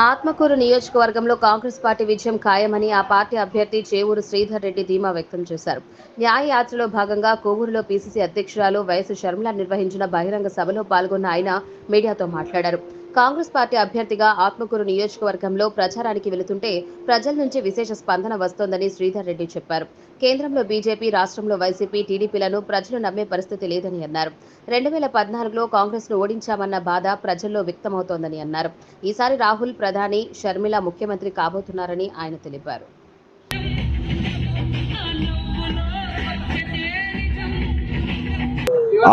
ఆత్మకూరు నియోజకవర్గంలో కాంగ్రెస్ పార్టీ విజయం ఖాయమని ఆ పార్టీ అభ్యర్థి చేవూరు శ్రీధర్ రెడ్డి ధీమా వ్యక్తం చేశారు. న్యాయయాత్రలో భాగంగా కోవూరులో పీసీసీ అధ్యక్షురాలు వైఎస్ షర్మిల నిర్వహించిన బహిరంగ సభలో పాల్గొన్న ఆయన మీడియాతో మాట్లాడారు. కాంగ్రెస్ పార్టీ అభ్యర్థిగా ఆత్మకూరు నియోజకవర్గంలో ప్రచారానికి వెళుతుంటే ప్రజల నుంచి విశేష స్పందన వస్తోందని శ్రీధర్ రెడ్డి చెప్పారు. కేంద్రంలో బీజేపీ రాష్ట్రంలో వైసీపీ టీడీపీలను ప్రజలు నమ్మే పరిస్థితి లేదని అన్నారు. రెండు వేల పద్నాలుగులో కాంగ్రెస్ను ఓడించామన్న బాధ ప్రజల్లో వ్యక్తమవుతోందని అన్నారు. ఈసారి రాహుల్ ప్రధాని షర్మిల ముఖ్యమంత్రి కాబోతున్నారని ఆయన తెలిపారు.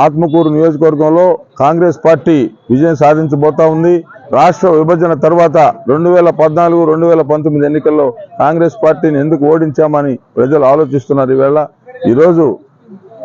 ఆత్మకూరు నియోజకవర్గంలో కాంగ్రెస్ పార్టీ విజయం సాధించబోతా ఉంది. రాష్ట్ర విభజన తర్వాత రెండు వేల పద్నాలుగు రెండు వేల పంతొమ్మిది ఎన్నికల్లో కాంగ్రెస్ పార్టీని ఎందుకు ఓడించామని ప్రజలు ఆలోచిస్తున్నారు ఈవేళ ఈరోజు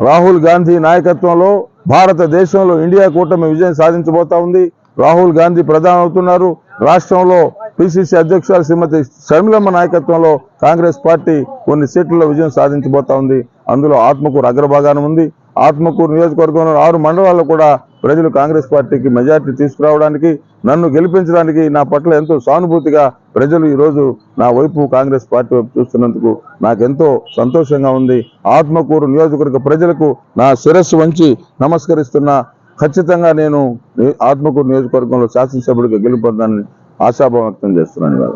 రాహుల్ గాంధీ నాయకత్వంలో భారతదేశంలో ఇండియా కూటమి విజయం సాధించబోతా ఉంది. రాహుల్ గాంధీ ప్రధాని అవుతున్నారు. రాష్ట్రంలో పిసిసి అధ్యక్షురాలు శ్రీమతి షర్మిలమ్మ నాయకత్వంలో కాంగ్రెస్ పార్టీ కొన్ని సీట్లలో విజయం సాధించబోతా ఉంది. అందులో ఆత్మకూరు అగ్రభాగాన ఉంది. ఆత్మకూరు నియోజకవర్గంలో ఆరు మండలాల్లో కూడా ప్రజలు కాంగ్రెస్ పార్టీకి మెజార్టీ తీసుకురావడానికి నన్ను గెలిపించడానికి నా పట్ల ఎంతో సానుభూతిగా ప్రజలు ఈరోజు నా వైపు కాంగ్రెస్ పార్టీ వైపు చూస్తున్నందుకు నాకెంతో సంతోషంగా ఉంది. ఆత్మకూరు నియోజకవర్గ ప్రజలకు నా శిరస్సు వంచి నమస్కరిస్తున్నా. ఖచ్చితంగా నేను ఆత్మకూరు నియోజకవర్గంలో శాసనసభ్యుడిగా గెలుపొందానని ఆశాభావం వ్యక్తం చేస్తున్నాను.